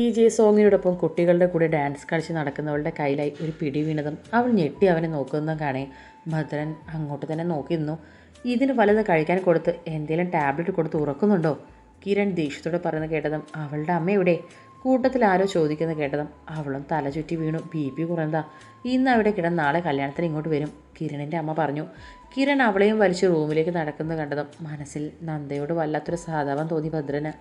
D J സോങ്ങിനോടൊപ്പം കുട്ടികളുടെ കൂടെ dance കളിച്ച് നടക്കുന്നവളുടെ കയ്യിലായി ഒരു പിടി വീണതും അവൾ ഞെട്ടി അവനെ നോക്കുന്നതും കാണേ. ഭദ്രൻ അങ്ങോട്ട് തന്നെ നോക്കി നിന്നു. ഇതിന് വലുത് കഴിക്കാൻ കൊടുത്ത് എന്തെങ്കിലും ടാബ്ലറ്റ് കൊടുത്ത് ഉറക്കുന്നുണ്ടോ? കിരൺ ദേഷ്യത്തോടെ പറയുന്നത് കേട്ടതും അവളുടെ അമ്മ എവിടെ? കൂട്ടത്തിൽ ആരോ ചോദിക്കുന്നത് കേട്ടതും അവളും തല ചുറ്റി വീണു. ബി പി കുറഞ്ഞതാ. ഇന്ന് അവിടെ കിടന്ന് നാളെ കല്യാണത്തിന് ഇങ്ങോട്ട് വരും കിരണിന്റെ അമ്മ പറഞ്ഞു. കിരൺ അവളെയും വലിച്ച് റൂമിലേക്ക് നടക്കുന്നത് കണ്ടതും മനസ്സിൽ നന്ദയോട് വല്ലാത്തൊരു സഹതാപം തോന്നി ഭദ്രന്.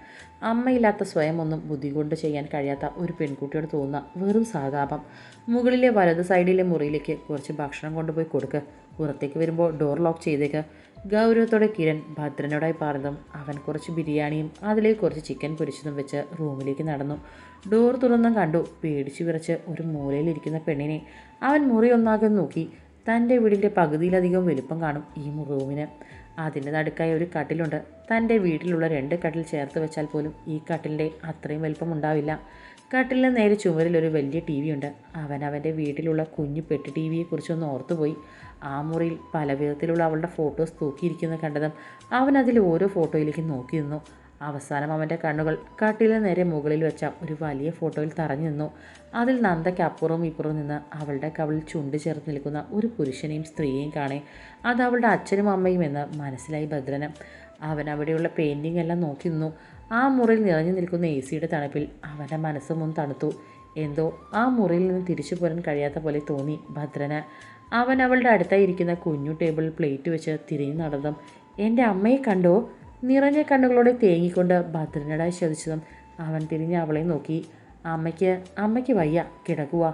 അമ്മയില്ലാത്ത സ്വയം ഒന്നും ബുദ്ധി കൊണ്ട് ചെയ്യാൻ കഴിയാത്ത ഒരു പെൺകുട്ടിയോട് തോന്നുന്ന വെറും സഹതാപം മുകളിലെ വലത് സൈഡിലെ മുറിയിലേക്ക് കുറച്ച് ഭക്ഷണം കൊണ്ടുപോയി കൊടുക്കുക പുറത്തേക്ക് വരുമ്പോൾ ഡോർ ലോക്ക് ചെയ്തേക്ക്. ഗൗരവത്തോടെ കിരൺ ഭദ്രനോടായി പറഞ്ഞതും അവൻ കുറച്ച് ബിരിയാണിയും അതിലേക്ക് കുറച്ച് ചിക്കൻ പൊരിച്ചതും വെച്ച് റൂമിലേക്ക് നടന്നു. ഡോർ തുറന്നും കണ്ടു പേടിച്ചു വിറച്ച് ഒരു മൂലയിലിരിക്കുന്ന പെണ്ണിനെ. അവൻ മുറി ഒന്നാകെ നോക്കി. തന്റെ വീടിന്റെ പകുതിയിലധികം വലുപ്പം കാണും ഈ റൂമിന്. അതിന്റെ നടുക്കായി ഒരു കട്ടിലുണ്ട്. തന്റെ വീട്ടിലുള്ള രണ്ട് കട്ടിൽ ചേർത്ത് വെച്ചാൽ പോലും ഈ കട്ടിലിന്റെ അത്രയും വലുപ്പം ഉണ്ടാവില്ല. കട്ടിലിന് നേരെ ചുമരിൽ ഒരു വലിയ ടി വി ഉണ്ട്. അവൻ അവന്റെ വീട്ടിലുള്ള കുഞ്ഞു പെട്ടി ടി വിയെക്കുറിച്ചൊന്ന് ഓർത്തുപോയി ആ മുറിയിൽ പല വിധത്തിലുള്ള അവളുടെ ഫോട്ടോസ് തൂക്കിയിരിക്കുന്ന കണ്ടതും അവൻ അതിൽ ഓരോ ഫോട്ടോയിലേക്ക് നോക്കി നിന്നു. അവസാനം അവന്റെ കണ്ണുകൾ കട്ടിലിന് നേരെ മുകളിൽ വെച്ച ഒരു വലിയ ഫോട്ടോയിൽ തറഞ്ഞു നിന്നു. അതിൽ നന്ദയ്ക്ക് അപ്പുറവും ഇപ്പുറവും നിന്ന് അവളുടെ കവളിൽ ചുണ്ട് ചേർത്ത് നിൽക്കുന്ന ഒരു പുരുഷനെയും സ്ത്രീയെയും കാണേ. അത് അവളുടെ അച്ഛനും അമ്മയും എന്ന് മനസ്സിലായി ഭദ്രനം. അവൻ അവിടെയുള്ള പെയിന്റിംഗ് എല്ലാം നോക്കി നിന്നു. ആ മുറിയിൽ നിറഞ്ഞു നിൽക്കുന്ന എ സിയുടെ തണുപ്പിൽ അവന്റെ മനസ്സും ഒന്ന് തണുത്തു. എന്തോ ആ മുറിയിൽ നിന്ന് തിരിച്ചു പോരാൻ കഴിയാത്ത പോലെ തോന്നി ഭദ്രന്. അവൻ അവളുടെ അടുത്തായി ഇരിക്കുന്ന കുഞ്ഞു ടേബിളിൽ പ്ലേറ്റ് വെച്ച് തിരിഞ്ഞു നടന്നതും എന്റെ അമ്മയെ കണ്ടോ? നിറഞ്ഞ കണ്ണുകളോടെ തേങ്ങിക്കൊണ്ട് ഭദ്രനടായി ശ്രദ്ധിച്ചതും അവൻ തിരിഞ്ഞ് അവളെ നോക്കി. അമ്മയ്ക്ക് അമ്മയ്ക്ക് വയ്യ കിടക്കുക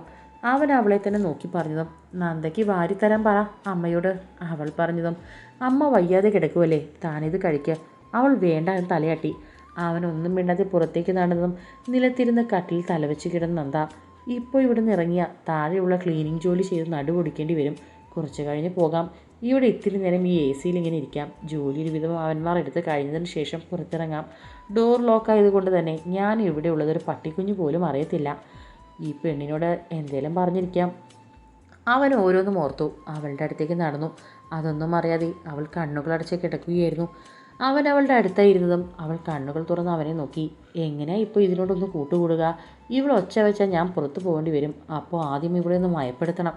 അവൻ അവളെ തന്നെ നോക്കി പറഞ്ഞതും നന്ദയ്ക്ക് വാരിത്തരാൻ പറ അമ്മയോട് അവൾ പറഞ്ഞതും. അമ്മ വയ്യാതെ കിടക്കുമല്ലേ താനിത് കഴിക്കുക അവൾ വേണ്ട എന്ന് തലയാട്ടി. അവൻ ഒന്നും മിണ്ടാതെ പുറത്തേക്ക് നടന്നതും നിലത്തിരുന്ന് കട്ടിൽ തലവെച്ച് കിടന്ന നന്ദ. ഇപ്പോൾ ഇവിടെ നിന്ന് ഇറങ്ങിയ താഴെയുള്ള ക്ലീനിങ് ജോലി ചെയ്ത് നടുപൊടിക്കേണ്ടി വരും. കുറച്ച് കഴിഞ്ഞ് പോകാം. ഇവിടെ ഇത്തിരി നേരം ഈ എ സിയിൽ ഇങ്ങനെ ഇരിക്കാം. ജോലി ഒരുവിധം അവന്മാർ എടുത്ത് കഴിഞ്ഞതിന് ശേഷം പുറത്തിറങ്ങാം. ഡോർ ലോക്ക് ആയതുകൊണ്ട് തന്നെ ഞാൻ ഇവിടെ ഉള്ളതൊരു പട്ടിക്കുഞ്ഞ് പോലും അറിയത്തില്ല. ഈ പെണ്ണിനോട് എന്തേലും പറഞ്ഞിരിക്കാം. അവൻ ഓരോന്നും ഓർത്തു. അവളുടെ അടുത്തേക്ക് നടന്നു. അതൊന്നും അറിയാതെ അവൾ കണ്ണുകളടച്ച് കിടക്കുകയായിരുന്നു. അവൻ അവളുടെ അടുത്തായിരുന്നതും അവൾ കണ്ണുകൾ തുറന്ന് അവനെ നോക്കി. എങ്ങനെയാ ഇപ്പോൾ ഇതിനോടൊന്ന് കൂട്ടുകൂടുക? ഇവിടെ ഒച്ച വെച്ചാൽ ഞാൻ പുറത്തു പോകേണ്ടി വരും. അപ്പോൾ ആദ്യം ഇവിടെ ഒന്ന് മയപ്പെടുത്തണം.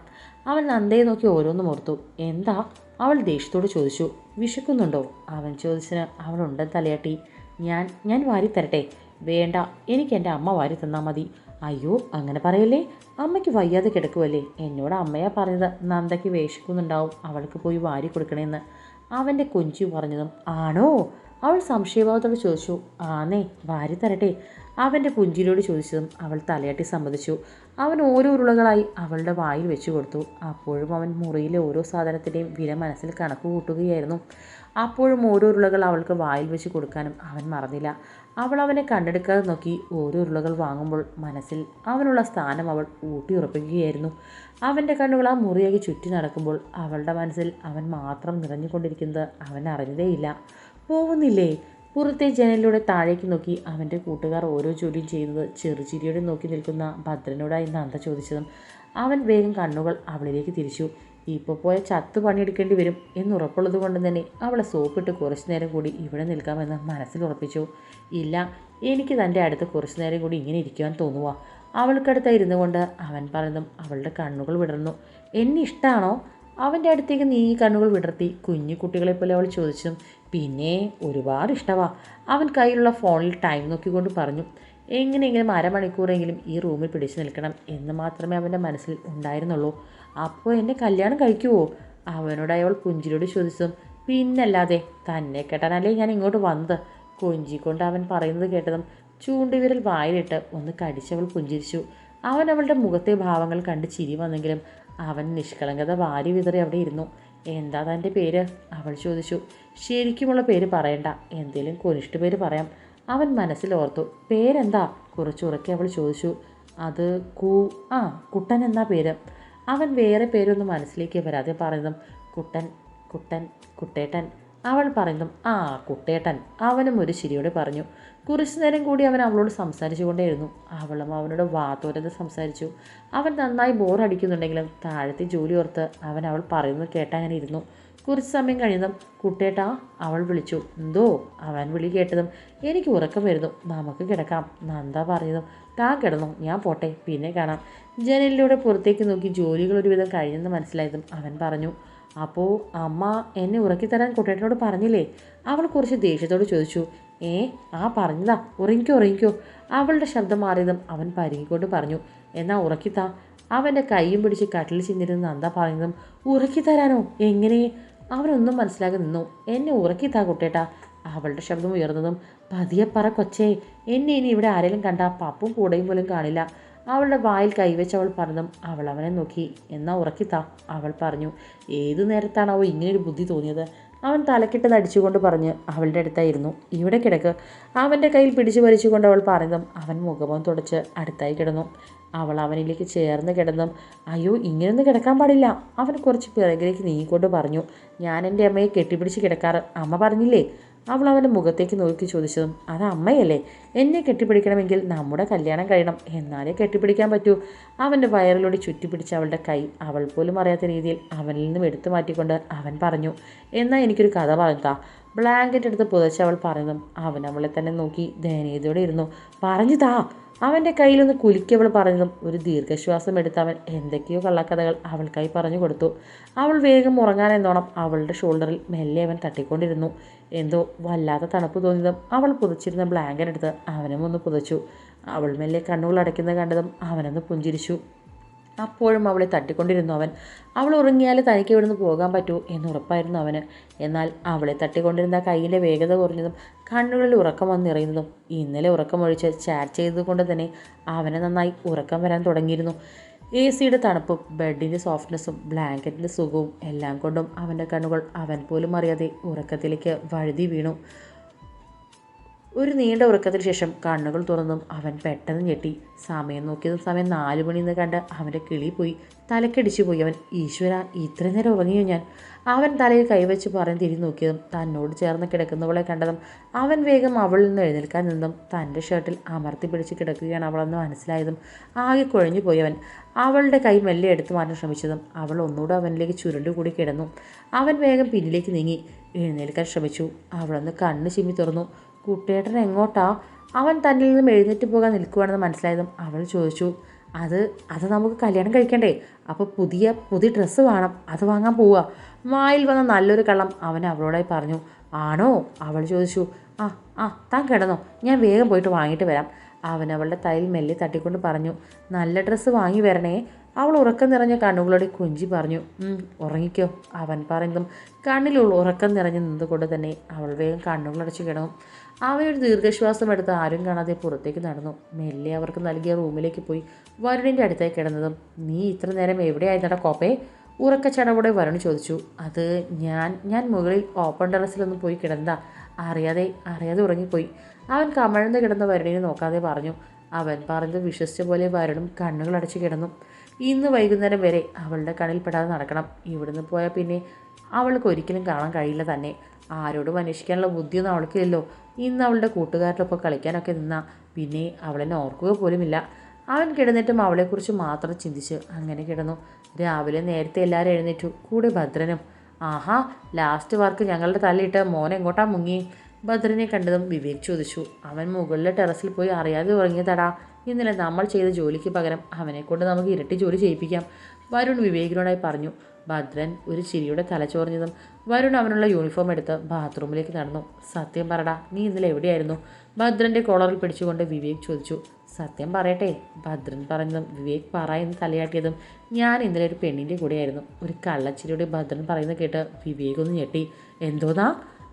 അവൻ നന്ദയെ നോക്കി ഓരോന്നും ഓർത്തു. എന്താ? അവൾ ദേഷ്യത്തോട് ചോദിച്ചു. വിശക്കുന്നുണ്ടോ? അവൻ ചോദിച്ചതിന് അവൾ ഉണ്ടെന്ന് തലയാട്ടി. ഞാൻ ഞാൻ വാരി തരട്ടെ വേണ്ട. എനിക്ക് എന്റെ അമ്മ വാരി തന്നാൽ മതി. അയ്യോ അങ്ങനെ പറയല്ലേ? അമ്മയ്ക്ക് വയ്യാതെ കിടക്കുമല്ലേ എന്നോട് അമ്മയാ പറഞ്ഞത്. നന്ദയ്ക്ക് വേഷിക്കുന്നുണ്ടാവും. അവൾക്ക് പോയി വാരി കൊടുക്കണേന്ന്. അവന്റെ കൊഞ്ചു പറഞ്ഞതും ആണോ? അവൾ സംശയഭാവത്തോട് ചോദിച്ചു ആന്നേ വാരി തരട്ടെ. അവന്റെ പുഞ്ചിരിയോട് ചോദിച്ചതും അവൾ തലയാട്ടി സമ്മതിച്ചു. അവൻ ഓരോ ഉരുളകളായി അവളുടെ വായിൽ വെച്ചു കൊടുത്തു. അപ്പോഴും അവൻ മുറിയിലെ ഓരോ സാധനത്തിന്റെയും വില മനസ്സിൽ കണക്ക് കൂട്ടുകയായിരുന്നു. അപ്പോഴും ഓരോ ഉരുളകൾ അവൾക്ക് വായിൽ വെച്ച് കൊടുക്കാനും അവൻ മറന്നില്ല. അവൾ അവനെ കണ്ടെടുക്കാതെ നോക്കി ഓരോ ഉരുളകൾ വാങ്ങുമ്പോൾ മനസ്സിൽ അവനുള്ള സ്ഥാനം അവൾ ഊട്ടിയുറപ്പിക്കുകയായിരുന്നു. അവന്റെ കണ്ണുകൾ ആ മുറിയാക്കി ചുറ്റി നടക്കുമ്പോൾ അവളുടെ മനസ്സിൽ അവൻ മാത്രം നിറഞ്ഞുകൊണ്ടിരിക്കുന്നത് അവൻ അറിഞ്ഞതേയില്ല. പോകുന്നില്ലേ പുറത്തെ ജനലിലൂടെ താഴേക്ക് നോക്കി അവന്റെ കൂട്ടുകാർ ഓരോ ജോലിയും ചെയ്യുന്നത് ചെറുചിരിയോടെ നോക്കി നിൽക്കുന്ന ഭദ്രനോടായി നന്ദ ചോദിച്ചതും അവൻ വേഗം കണ്ണുകൾ അവളിലേക്ക് തിരിച്ചു. ഇപ്പോൾ പോയ ചത്ത് പണിയെടുക്കേണ്ടി വരും എന്നുറപ്പുള്ളത് കൊണ്ട് തന്നെ അവളെ സോപ്പിട്ട് കുറച്ച് നേരം കൂടി ഇവിടെ നിൽക്കാമെന്ന് മനസ്സിൽ ഉറപ്പിച്ചു. ഇല്ല എനിക്ക് തന്റെ അടുത്ത് കുറച്ച് നേരം കൂടി ഇങ്ങനെ ഇരിക്കുവാൻ തോന്നുക അവൾക്കടുത്ത് ഇരുന്നു കൊണ്ട് അവൻ പറഞ്ഞതും അവളുടെ കണ്ണുകൾ വിടർന്നു. എന്നെ ഇഷ്ടമാണോ അവന്റെ അടുത്തേക്ക് നീ കണ്ണുകൾ വിടർത്തി കുഞ്ഞു കുട്ടികളെ പോലെ അവൾ ചോദിച്ചു. പിന്നെ ഒരുപാട് ഇഷ്ടമാ അവൻ കയ്യിലുള്ള ഫോണിൽ ടൈം നോക്കിക്കൊണ്ട് പറഞ്ഞു. എങ്ങനെയെങ്കിലും അരമണിക്കൂറെങ്കിലും ഈ റൂമിൽ പിടിച്ചു നിൽക്കണം എന്ന് മാത്രമേ അവന്റെ മനസ്സിൽ ഉണ്ടായിരുന്നുള്ളൂ. അപ്പോൾ എന്നെ കല്യാണം കഴിക്കുമോ അവനോട് അയാൾ പുഞ്ചിരോട് ചോദിച്ചതും പിന്നല്ലാതെ തന്നെ കേട്ടാനല്ലേ ഞാൻ ഇങ്ങോട്ട് വന്നത്? കൊഞ്ചിക്കൊണ്ട് അവൻ പറയുന്നത് കേട്ടതും ചൂണ്ടുവിരൽ വായിലിട്ട് ഒന്ന് കടിച്ചവൾ പുഞ്ചിരിച്ചു. അവൻ അവളുടെ മുഖത്തെ ഭാവങ്ങൾ കണ്ട് ചിരി വന്നെങ്കിലും അവൻ നിഷ്കളങ്കത വാരി വിതറി അവിടെ ഇരുന്നു. എന്താ തന്റെ പേര്? അവൾ ചോദിച്ചു. ശരിക്കുമുള്ള പേര് പറയണ്ട. എന്തേലും കൊനിഷ്ഠ പേര് പറയാം. അവൻ മനസ്സിൽ ഓർത്തു. പേരെന്താ? കുറച്ചുറക്കെ അവൾ ചോദിച്ചു. അത് കൂ ആ കുട്ടൻ എന്നാ പേര്? അവൻ വേറെ പേരൊന്നും മനസ്സിലേക്ക് വരാതെ പറയുന്നു കുട്ടൻ കുട്ടൻ കുട്ടേട്ടൻ. അവൾ പറയുന്നതും ആ കുട്ടേട്ടൻ. അവനും ഒരു ശരിയോടെ പറഞ്ഞു. കുറച്ചു നേരം കൂടി അവൻ അവളോട് സംസാരിച്ചു കൊണ്ടേയിരുന്നു അവളും അവനോട് വാത്തോരത് സംസാരിച്ചു. അവൻ നന്നായി ബോറടിക്കുന്നുണ്ടെങ്കിലും താഴത്തെ ജോലി ഓർത്ത് അവൻ അവൾ പറയുന്നത് കേട്ടങ്ങനെ ഇരുന്നു. കുറച്ച് സമയം കഴിഞ്ഞതും കുട്ടേട്ടാ അവൾ വിളിച്ചു. എന്തോ? അവൻ വിളി കേട്ടതും എനിക്ക് ഉറക്കം വരുന്നു. നമുക്ക് കിടക്കാം. നന്ദ പറയുന്നു താൻ കിടന്നു ഞാൻ പോട്ടെ പിന്നെ കാണാം. ജനലിലൂടെ പുറത്തേക്ക് നോക്കി ജോലികൾ ഒരുവിധം കഴിഞ്ഞെന്ന് മനസ്സിലായതും അവൻ പറഞ്ഞു. അപ്പോൾ അമ്മ എന്നെ ഉറക്കിത്തരാൻ കുട്ടേട്ടനോട് പറഞ്ഞില്ലേ? അവൾ കുറച്ച് ദേഷ്യത്തോട് ചോദിച്ചു. ഏ ആ പറഞ്ഞതാ. ഉറങ്ങിക്കോ ഉറങ്ങിക്കോ. അവളുടെ ശബ്ദം മാറിയതും അവൻ പരുങ്ങിക്കൊണ്ട് പറഞ്ഞു. എന്നാ ഉറക്കിത്താ. അവന്റെ കൈയും പിടിച്ച് കട്ടിൽ ചിന്തിരുന്ന നന്ദ പറഞ്ഞതും ഉറക്കിത്തരാനോ? എങ്ങനെ? അവനൊന്നും മനസ്സിലാകെ നിന്നു. എന്നെ ഉറക്കിത്താ കുട്ടേട്ടാ. അവളുടെ ശബ്ദം ഉയർന്നതും പതിയെ പറ കൊച്ചേ എന്നെ ഇനി ഇവിടെ ആരെങ്കിലും കണ്ട പപ്പും കൂടെയും പോലും കാണില്ല. അവളുടെ വായിൽ കൈവച്ച് അവൾ പറഞ്ഞതും അവൾ അവനെ നോക്കി. എന്നാ ഉറക്കിത്താ അവൾ പറഞ്ഞു. ഏതു നേരത്താണ് അവൾ ഇങ്ങനെയൊരു ബുദ്ധി തോന്നിയത്? അവൻ തലക്കിട്ട് നടിച്ചുകൊണ്ട് പറഞ്ഞ് അവളുടെ അടുത്തായിരുന്നു. ഇവിടെ കിടക്ക്. അവന്റെ കയ്യിൽ പിടിച്ചു വലിച്ചുകൊണ്ട് അവൾ പറഞ്ഞതും അവൻ മുഖമം തുടച്ച് അടുത്തായി കിടന്നു. അവൾ അവനിലേക്ക് ചേർന്ന് കിടന്നും അയ്യോ ഇങ്ങനൊന്നും കിടക്കാൻ പാടില്ല അവൻ കുറച്ച് പിറകിലേക്ക് നീങ്ങിക്കൊണ്ട് പറഞ്ഞു ഞാൻ എന്റെ അമ്മയെ കെട്ടിപ്പിടിച്ച് കിടക്കാറ്. അമ്മ പറഞ്ഞില്ലേ? അവൾ അവന്റെ മുഖത്തേക്ക് നോക്കി ചോദിച്ചതും അത് അമ്മയല്ലേ? എന്നെ കെട്ടിപ്പിടിക്കണമെങ്കിൽ നമ്മുടെ കല്യാണം കഴിയണം. എന്നാലേ കെട്ടിപ്പിടിക്കാൻ പറ്റൂ. അവന്റെ വയറിലൂടെ ചുറ്റിപ്പിടിച്ച അവളുടെ കൈ അവൾ പോലും അറിയാത്ത രീതിയിൽ അവനിൽ നിന്നും എടുത്തു മാറ്റിക്കൊണ്ട് അവൻ പറഞ്ഞു എന്നാൽ എനിക്കൊരു കഥ പറഞ്ഞാ ബ്ലാങ്കറ്റ് എടുത്ത് പുതച്ച് അവൾ പറഞ്ഞതും അവൻ അവളെ തന്നെ നോക്കി ദയനീയതയോടെ ഇരുന്നു. പറഞ്ഞു താ അവന്റെ കയ്യിലൊന്ന് കുലുക്കിയവൾ പറഞ്ഞതും ഒരു ദീർഘശ്വാസം എടുത്ത് അവൻ എന്തൊക്കെയോ കള്ളക്കഥകൾ അവൾക്കായി പറഞ്ഞു കൊടുത്തു. അവൾ വേഗം ഉറങ്ങാനെന്നോണം അവളുടെ ഷോൾഡറിൽ മെല്ലെ അവൻ തട്ടിക്കൊണ്ടിരുന്നു. എന്തോ വല്ലാത്ത തണുപ്പ് തോന്നിയതും അവൾ പുതച്ചിരുന്ന ബ്ലാങ്കറ്റ് എടുത്ത് അവനും ഒന്ന് പുതച്ചു. അവൾ മെല്ലെ കണ്ണുകൾ അടയ്ക്കുന്നത് കണ്ടതും അവനൊന്ന് പുഞ്ചിരിച്ചു. അപ്പോഴും അവളെ തട്ടിക്കൊണ്ടിരുന്നു അവൻ. അവൾ ഉറങ്ങിയാൽ തനിക്ക് ഇവിടുന്ന് പോകാൻ പറ്റൂ എന്ന് ഉറപ്പായിരുന്നു അവന്. എന്നാൽ അവളെ തട്ടിക്കൊണ്ടിരുന്ന കയ്യിലെ വേഗത കുറഞ്ഞതും കണ്ണുകളിൽ ഉറക്കം വന്നിറയുന്നതും ഇന്നലെ ഉറക്കമൊഴിച്ച് ചാറ്റ് ചെയ്തതുകൊണ്ട് തന്നെ അവനെ നന്നായി ഉറക്കം വരാൻ തുടങ്ങിയിരുന്നു. എ സിയുടെ തണുപ്പും ബെഡിന്റെ സോഫ്റ്റ്നെസ്സും ബ്ലാങ്കറ്റിന്റെ സുഖവും എല്ലാം കൊണ്ടും അവന്റെ കണ്ണുകൾ അവൻ പോലും അറിയാതെ ഉറക്കത്തിലേക്ക് വഴുതി വീണു. ഒരു നീണ്ട ഉറക്കത്തിന് ശേഷം കണ്ണുകൾ തുറന്നും അവൻ പെട്ടെന്ന് ഞെട്ടി. സമയം നോക്കിയതും സമയം നാലു മണിന്ന് കണ്ട് അവന്റെ കിളി പോയി. തലക്കടിച്ചു പോയി അവൻ. ഈശ്വര ഇത്ര നേരം ഉറങ്ങിയോ ഞാൻ? അവൻ തലയിൽ കൈവച്ച് പറഞ്ഞ് തിരിഞ്ഞു നോക്കിയതും തന്നോട് ചേർന്ന് കിടക്കുന്നവളെ കണ്ടതും അവൻ വേഗം അവളിൽ നിന്ന് എഴുന്നേൽക്കാൻ നിന്നും തന്റെ ഷർട്ടിൽ അമർത്തി പിടിച്ച് കിടക്കുകയാണ് അവളെന്ന് മനസ്സിലായതും ആകെ കുഴഞ്ഞു പോയി അവൻ. അവളുടെ കൈ മെല്ലെ എടുത്തു മാറ്റാൻ ശ്രമിച്ചതും അവൾ ഒന്നുകൂടെ അവനിലേക്ക് ചുരുണ്ടുകൂടി കിടന്നു. അവൻ വേഗം പിന്നിലേക്ക് നീങ്ങി. എഴുന്നേൽക്കാൻ ശ്രമിച്ചു. അവളൊന്ന് കണ്ണ് ചിമ്മി തുറന്നു. കുട്ടേട്ടൻ എങ്ങോട്ടാ? അവൻ തന്നിൽ നിന്നും എഴുന്നേറ്റ് പോകാൻ നിൽക്കുവാണെന്ന് മനസ്സിലായതും അവൾ ചോദിച്ചു അത് അത് നമുക്ക് കല്യാണം കഴിക്കണ്ടേ? അപ്പോൾ പുതിയ പുതിയ ഡ്രസ്സ് വേണം അത് വാങ്ങാൻ പോവുക വായിൽ വന്ന നല്ലൊരു കള്ളം അവൻ അവളോടായി പറഞ്ഞു. ആണോ? അവൾ ചോദിച്ചു. ആ ആ താൻ കിടന്നോ ഞാൻ വേഗം പോയിട്ട് വാങ്ങിയിട്ട് വരാം. അവൻ അവളുടെ തലയിൽ മെല്ലെ തട്ടിക്കൊണ്ട് പറഞ്ഞു. നല്ല ഡ്രസ്സ് വാങ്ങി വരണേ. അവൾ ഉറക്കം നിറഞ്ഞ കണ്ണുകളോടെ കുഞ്ചി പറഞ്ഞു. ഉറങ്ങിക്കോ അവൻ പറയുന്നതും കണ്ണിലുള്ള ഉറക്കം നിറഞ്ഞു നിന്നുകൊണ്ട് തന്നെ അവൾ വേഗം കണ്ണുകളടച്ച് കിടന്നു. അവയൊരു ദീർഘശ്വാസം എടുത്ത് ആരും കാണാതെ പുറത്തേക്ക് നടന്നു. മെല്ലെ അവർക്ക് നൽകിയ റൂമിലേക്ക് പോയി വരുണിന്റെ അടുത്തേക്ക് കിടന്നതും നീ ഇത്ര നേരം എവിടെയായിരുന്നടാ കോപ്പേ? ഉറക്ക ചടവോടെ വരുൺ ചോദിച്ചു. അത് ഞാൻ ഞാൻ മുകളിൽ ഓപ്പൺ ടെറസിലൊന്ന് പോയി കിടന്നതാ. അറിയാതെ അറിയാതെ ഉറങ്ങിപ്പോയി. അവൻ കമഴ്ന്ന് കിടന്ന വരുണിനെ നോക്കാതെ പറഞ്ഞു. അവൻ പറഞ്ഞത് വിശ്വസിച്ച പോലെ വരുണും കണ്ണുകളടച്ച് കിടന്നു. ഇന്ന് വൈകുന്നേരം വരെ അവളുടെ കണ്ണിൽ പെടാതെ നടക്കണം. ഇവിടുന്ന് പോയാൽ പിന്നെ അവൾക്ക് ഒരിക്കലും കാണാൻ കഴിയില്ല തന്നെ. ആരോടും അന്വേഷിക്കാനുള്ള ബുദ്ധിയൊന്നും അവൾക്കില്ലല്ലോ. ഇന്ന് അവളുടെ കൂട്ടുകാരോടൊപ്പം കളിക്കാനൊക്കെ നിന്ന പിന്നെ അവളെന്നെ ഓർക്കുക പോലുമില്ല. അവൻ കിടന്നിട്ടും അവളെക്കുറിച്ച് മാത്രം ചിന്തിച്ച് അങ്ങനെ കിടന്നു. രാവിലെ നേരത്തെ എല്ലാവരും എഴുന്നേറ്റു. കൂടെ ഭദ്രനും. ആഹാ ലാസ്റ്റ് വർക്ക് ഞങ്ങളുടെ തലയിട്ട് മോനെ എങ്ങോട്ടാ മുങ്ങി? ഭദ്രനെ കണ്ടതും വിവേക് ചോദിച്ചു. അവൻ മുകളിലെ ടെറസിൽ പോയി അറിയാതെ ഉറങ്ങിയതടാ. ഇന്നലെ നമ്മൾ ചെയ്ത ജോലിക്ക് പകരം അവനെക്കൊണ്ട് നമുക്ക് ഇരട്ടി ജോലി ചെയ്യിപ്പിക്കാം. വരുൺ വിവേകിനോടായി പറഞ്ഞു. ഭദ്രൻ ഒരു ചിരിയുടെ തലച്ചോറിഞ്ഞതും വരുൺ അവനുള്ള യൂണിഫോം എടുത്ത് ബാത്റൂമിലേക്ക് നടന്നു. സത്യം പറടാ നീ ഇന്നലെ എവിടെയായിരുന്നു? ഭദ്രന്റെ കോളറിൽ പിടിച്ചുകൊണ്ട് വിവേക് ചോദിച്ചു. സത്യം പറയട്ടെ ഭദ്രൻ പറഞ്ഞതും വിവേക് പറ എന്ന് തലയാട്ടിയതും ഞാൻ ഇന്നലെ ഒരു പെണ്ണിന്റെ കൂടെയായിരുന്നു. ഒരു കള്ളച്ചിരിയുടെ ഭദ്രൻ പറയുന്നത് കേട്ട് വിവേക് ഒന്ന് ഞെട്ടി. എന്തോന്നാ?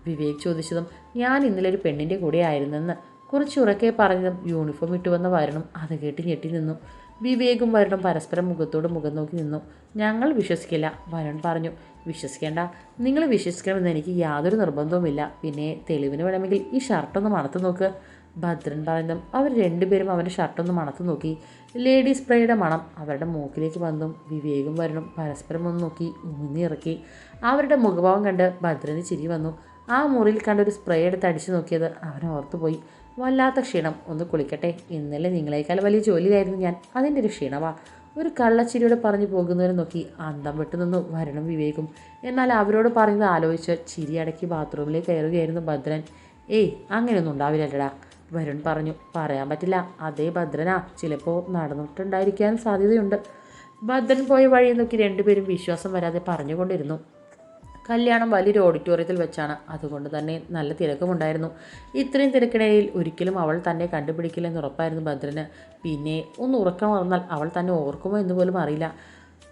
വിവേക് ചോദിച്ചതും ഞാൻ ഇന്നലെ ഒരു പെണ്ണിന്റെ കൂടെ ആയിരുന്നെന്ന് കുറച്ച് ഉറക്കെ പറഞ്ഞതും യൂണിഫോം ഇട്ടു വന്ന വരണം അത് കേട്ട് ഞെട്ടി നിന്നു. വിവേകും വരുണും പരസ്പരം മുഖത്തോട് മുഖം നോക്കി നിന്നു. ഞങ്ങൾ വിശ്വസിക്കില്ല. വരുൺ പറഞ്ഞു വിശ്വസിക്കേണ്ട. നിങ്ങൾ വിശ്വസിക്കണമെന്ന് എനിക്ക് യാതൊരു നിർബന്ധവുമില്ല. പിന്നെ തെളിവിന് വേണമെങ്കിൽ ഈ ഷർട്ടൊന്ന് മണത്ത് നോക്ക്. ഭദ്രൻ പറയുന്നതും അവർ രണ്ടുപേരും അവന്റെ ഷർട്ടൊന്ന് മണത്ത് നോക്കി. ലേഡി സ്പ്രേയുടെ മണം അവരുടെ മൂക്കിലേക്ക് വന്നും. വിവേകും വരണം പരസ്പരം ഒന്ന് നോക്കി ഊന്നി ഇറക്കി. അവരുടെ മുഖഭാവം കണ്ട് ഭദ്രന് ചിരി വന്നു. ആ മുറിയിൽ കണ്ടൊരു സ്പ്രേ എടുത്ത് അടിച്ചു നോക്കിയത് അവൻ ഓർത്തുപോയി വല്ലാത്ത ക്ഷീണം. ഒന്ന് കുളിക്കട്ടെ. ഇന്നലെ നിങ്ങളേക്കാൾ വലിയ ജോലിയിലായിരുന്നു ഞാൻ. അതിന്റെ ഒരു ക്ഷീണമാ. ഒരു കള്ളച്ചിരിയോട് പറഞ്ഞു പോകുന്നവരെ നോക്കി അന്തം വിട്ടു നിന്നു. വരണം വിവേകും. എന്നാൽ അവരോട് പറയുന്നത് ആലോചിച്ച് ചിരി അടക്കി ബാത്റൂമിലേക്ക് കയറുകയായിരുന്നു ഭദ്രൻ. ഏയ് അങ്ങനെയൊന്നും ഉണ്ടാവില്ലല്ലടാ. വരുൺ പറഞ്ഞു പറയാൻ പറ്റില്ല. അതേ ഭദ്രനാ. ചിലപ്പോൾ നടന്നിട്ടുണ്ടായിരിക്കാൻ സാധ്യതയുണ്ട്. ഭദ്രൻ പോയ വഴി നോക്കി രണ്ടുപേരും വിശ്വാസം വരാതെ പറഞ്ഞുകൊണ്ടിരുന്നു. കല്യാണം വലിയൊരു ഓഡിറ്റോറിയത്തിൽ വെച്ചാണ്. അതുകൊണ്ട് തന്നെ നല്ല തിരക്കുമുണ്ടായിരുന്നു. ഇത്രയും തിരക്കിടയിൽ ഒരിക്കലും അവൾ തന്നെ കണ്ടുപിടിക്കില്ലെന്ന് ഉറപ്പായിരുന്നു ഭദ്രന്. പിന്നെ ഒന്ന് ഉറക്കം വന്നാൽ അവൾ തന്നെ ഓർക്കുമോ എന്ന് പോലും അറിയില്ല.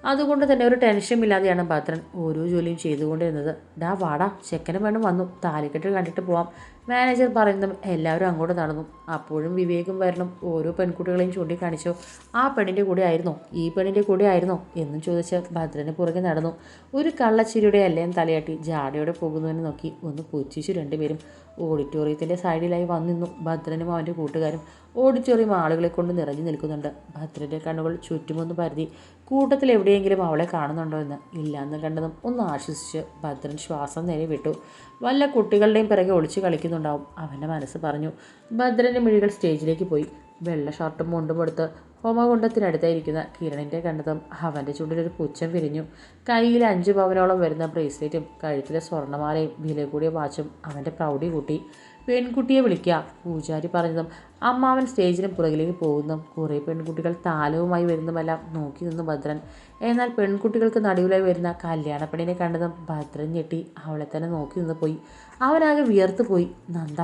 അതുകൊണ്ട് തന്നെ ഒരു ടെൻഷൻ ഇല്ലാതെയാണ് ഭദ്രൻ ഓരോ ജോലിയും ചെയ്തുകൊണ്ടിരുന്നത്. ഡാ വാടാ ചെക്കനും വേണം വന്നു. താലിക്കെട്ട് കണ്ടിട്ട് പോവാം. മാനേജർ പറയുന്നതും എല്ലാവരും അങ്ങോട്ട് നടന്നു. അപ്പോഴും വിവേകും വരണം ഓരോ പെൺകുട്ടികളെയും ചൂണ്ടിക്കാണിച്ചു. ആ പെണ്ണിന്റെ കൂടെ ആയിരുന്നോ? ഈ പെണ്ണിന്റെ കൂടെ ആയിരുന്നോ? എന്നും ചോദിച്ച് ഭദ്രന് പുറകെ നടന്നു. ഒരു കള്ളച്ചിരിയുടെ എല്ലാം തലയാട്ടി ജാടയോടെ പോകുന്നതിനെ നോക്കി ഒന്ന് പുച്ഛിച്ചു രണ്ടുപേരും. ഓഡിറ്റോറിയത്തിന്റെ സൈഡിലായി വന്നിന്നു ഭദ്രനും അവന്റെ കൂട്ടുകാരും. ഓഡിറ്റോറിയം ആളുകളെ കൊണ്ട് നിറഞ്ഞു നിൽക്കുന്നുണ്ട്. ഭദ്രന്റെ കണ്ണുകൾ ചുറ്റുമൊന്ന് പരതി കൂട്ടത്തിൽ എവിടെയെങ്കിലും അവളെ കാണുന്നുണ്ടോ എന്ന് ഇല്ലാന്ന് കണ്ടതും ഒന്ന് ആശ്വസിച്ച് ഭദ്രൻ ശ്വാസം നേരെ വിട്ടു. വല്ല കുട്ടികളുടെയും പിറകെ ഒളിച്ചു കളിക്കുന്നുണ്ടാവും അവന്റെ മനസ്സ് പറഞ്ഞു. ഭദ്രന്റെ മിഴികൾ സ്റ്റേജിലേക്ക് പോയി. വെള്ള ഷർട്ടും മുണ്ടും എടുത്ത് ഹോമകുണ്ടത്തിനടുത്തായിരിക്കുന്ന കിരണിന്റെ കണ്ടതും അവന്റെ ചുണ്ടിലൊരു പുച്ഛം വിരിഞ്ഞു. കയ്യിൽ അഞ്ച് പവനോളം വരുന്ന ബ്രേസ്ലെറ്റും കഴുത്തിലെ സ്വർണമാലയും വില കൂടിയ വാച്ചും അവന്റെ പ്രൗഢി കൂട്ടി. പെൺകുട്ടിയെ വിളിക്കുക പൂജാരി പറഞ്ഞതും. അമ്മാവൻ സ്റ്റേജിന് പുറകിലേക്ക് പോകുന്നതും കുറേ പെൺകുട്ടികൾ താലവുമായി വരുന്നതുമെല്ലാം നോക്കി നിന്നു ഭദ്രൻ. എന്നാൽ പെൺകുട്ടികൾക്ക് നടുവിലായി വരുന്ന കല്യാണപ്പെണ്ണിനെ കണ്ടതും ഭദ്രൻ ഞെട്ടി അവളെ തന്നെ നോക്കി നിന്ന് പോയി. അവനാകെ വിയർത്തു പോയി. നന്ദ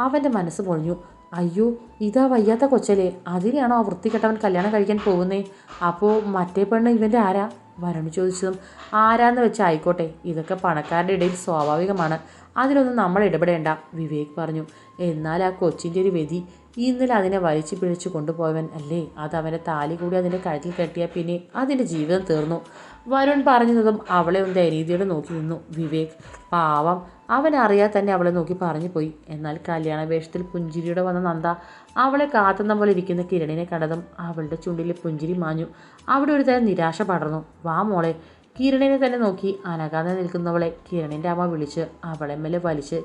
അവന്റെ മനസ്സ് പൊളിഞ്ഞു അയ്യോ ഇതാ വയ്യാത്ത കൊച്ചല്ലേ. അതിനെയാണോ ആ വൃത്തികെട്ടവൻ കല്യാണം കഴിക്കാൻ പോകുന്നേ? അപ്പോൾ മറ്റേ പെണ്ണ് ഇവന്റെ ആരാ? വരണു ചോദിച്ചതും ആരാന്ന് വെച്ചാൽ ആയിക്കോട്ടെ. ഇതൊക്കെ പണക്കാരുടെ ഇടയിൽ സ്വാഭാവികമാണ്. അതിലൊന്നും നമ്മൾ ഇടപെടേണ്ട വിവേക് പറഞ്ഞു. എന്നാൽ ആ കൊച്ചിന്റെ ഒരു വ്യതി ഇന്നലെ അതിനെ വലിച്ചു പിഴിച്ചു കൊണ്ടുപോയവൻ അല്ലേ? അത് അവന്റെ താലി കൂടി അതിന്റെ കഴുത്തിൽ കെട്ടിയാൽ പിന്നെ അതിന്റെ ജീവിതം തീർന്നു. വരുൺ പറഞ്ഞതും അവളെ ഒന്ന് ധൈര്യതയോടെ നോക്കി നിന്നു. വിവേക് പാവം അവൻ അറിയാതെ തന്നെ അവളെ നോക്കി പറഞ്ഞു പോയി. എന്നാൽ കല്യാണ വേഷത്തിൽ പുഞ്ചിരിയുടെ വന്ന നന്ദ അവളെ കാത്തുന്ന പോലെ ഇരിക്കുന്ന കിരണിനെ കണ്ടതും അവളുടെ ചുണ്ടിലെ പുഞ്ചിരി മാഞ്ഞു. അവിടെ ഒരു തരം നിരാശ പടർന്നു. വാ മോളെ കിരണിനെ തന്നെ നോക്കി അനകാതെ നിൽക്കുന്നവളെ കിരണിന്റെ അമ്മ വിളിച്ച് അവളെ മേലെ വലിച്ച്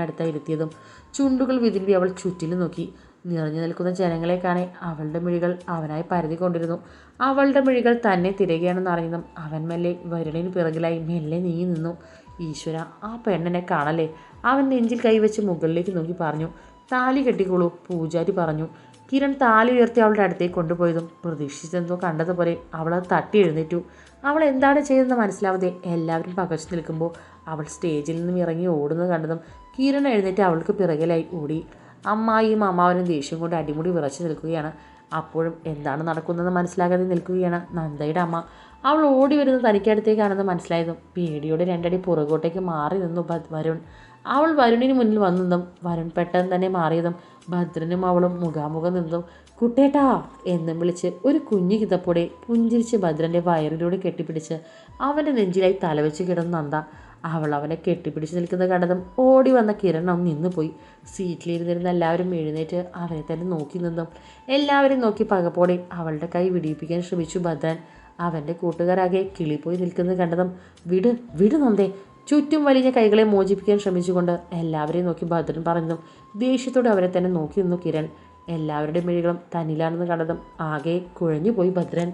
അടുത്ത ഇരുത്തിയതും ചുണ്ടുകൾ വിതിരുവി അവൾ ചുറ്റിലും നോക്കി. നിറഞ്ഞു നിൽക്കുന്ന ജനങ്ങളെ കാണേ അവളുടെ മിഴികൾ അവനായി പരതി കൊണ്ടിരുന്നു. അവളുടെ മിഴികൾ തന്നെ തിരയുകയാണെന്ന് അറിഞ്ഞതും അവൻ മെല്ലെ വരുണിന് പിറകിലായി മെല്ലെ നീങ്ങി നിന്നു. ഈശ്വര ആ പെണ്ണിനെ കാണല്ലേ? അവൻ നെഞ്ചിൽ കൈവച്ച് മുകളിലേക്ക് നോക്കി പറഞ്ഞു. താലി കെട്ടിക്കോളൂ പൂജാരി പറഞ്ഞു. കിരൺ താലി ഉയർത്തി അവളുടെ അടുത്തേക്ക് കൊണ്ടുപോയതും പ്രതീക്ഷിച്ചെന്തോ കണ്ടതുപോലെ അവൾ അത് തട്ടി എഴുന്നേറ്റു. അവൾ എന്താണ് ചെയ്തതെന്ന് മനസ്സിലാവാതെ എല്ലാവരും പകച്ചു നിൽക്കുമ്പോൾ അവൾ സ്റ്റേജിൽ നിന്നും ഇറങ്ങി ഓടുന്നത് കണ്ടതും കിരൺ എഴുന്നേറ്റ് അവൾക്ക് പിറകിലായി ഓടി. അമ്മായിയും അമ്മാവനും ദേഷ്യം കൊണ്ട് അടിമുടി വിറച്ചു നിൽക്കുകയാണ്. അപ്പോഴും എന്താണ് നടക്കുന്നതെന്ന് മനസ്സിലാകാതെ നിൽക്കുകയാണ് നന്ദയുടെ അമ്മ. അവൾ ഓടി വരുന്നത് തനിക്കടുത്തേക്കാണെന്ന് മനസ്സിലായതും പേടിയോടെ രണ്ടടി പുറകോട്ടേക്ക് മാറി നിന്നു വരുൺ. അവൾ വരുണിന് മുന്നിൽ വന്നതും വരുൺ പെട്ടെന്ന് തന്നെ മാറിയതും ഭദ്രനും അവളും മുഖാമുഖം നിന്നതും കുട്ടേട്ടാ എന്നും വിളിച്ച് ഒരു കുഞ്ഞു കിതപ്പോടെ പുഞ്ചിരിച്ച് ഭദ്രന്റെ വയറിലൂടെ കെട്ടിപ്പിടിച്ച് അവന്റെ നെഞ്ചിലായി തലവെച്ച് കിടന്ന നന്ദ. അവൾ അവനെ കെട്ടിപ്പിടിച്ച് നിൽക്കുന്നത് കണ്ടതും ഓടി വന്ന കിരണം നിന്നുപോയി സീറ്റിലിരുന്നിരുന്ന എല്ലാവരും എഴുന്നേറ്റ് അവനെ തന്നെ നോക്കി നിന്നും. എല്ലാവരും നോക്കി പകപ്പോടെ അവളുടെ കൈ വിടിയിപ്പിക്കാൻ ശ്രമിച്ചു ഭദ്രൻ. അവന്റെ കൂട്ടുകാരാകെ കിളിപ്പോയി നിൽക്കുന്നത് കണ്ടതും വിട് വിട് നന്ദേ ചുറ്റും വലിഞ്ഞ കൈകളെ മോചിപ്പിക്കാൻ ശ്രമിച്ചുകൊണ്ട് എല്ലാവരെയും നോക്കി ഭദ്രൻ പറഞ്ഞു ദേഷ്യത്തോടെ അവരെ തന്നെ നോക്കി നിന്നു കിരൺ. എല്ലാവരുടെയും മിഴികളും തന്നിലാണെന്ന് കണ്ടതും ആകെ കുഴഞ്ഞുപോയി ഭദ്രൻ.